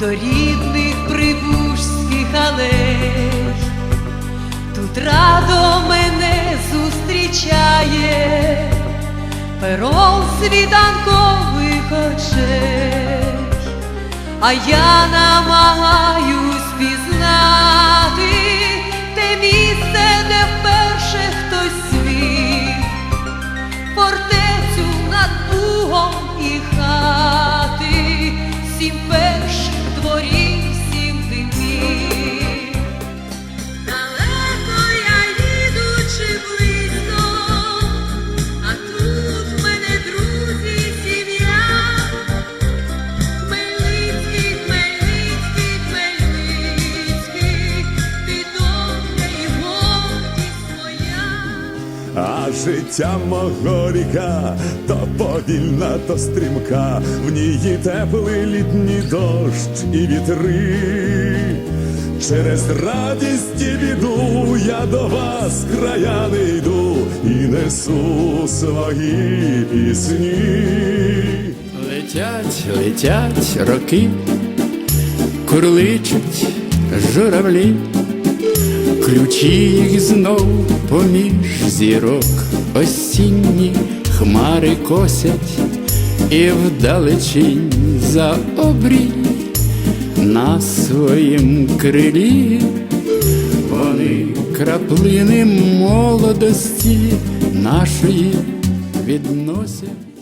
до рідних прибужських алей. Тут радо мене зустрічає пером світанкових очей, а я намагаюсь пізнати те місце, де вперше хтось світ, фортецю над Бугом і хати, Життя мого ріка, то повільна, то стрімка, в ній теплий літній дощ і вітри. Через радість і біду я до вас, краяни, йду і несу свої пісні. Летять, летять роки, курличуть журавлі, ключі їх знов поміж зірок осінні хмари косять і вдалечінь за обрій на своїм крилі. Вони краплини молодості нашої відносять.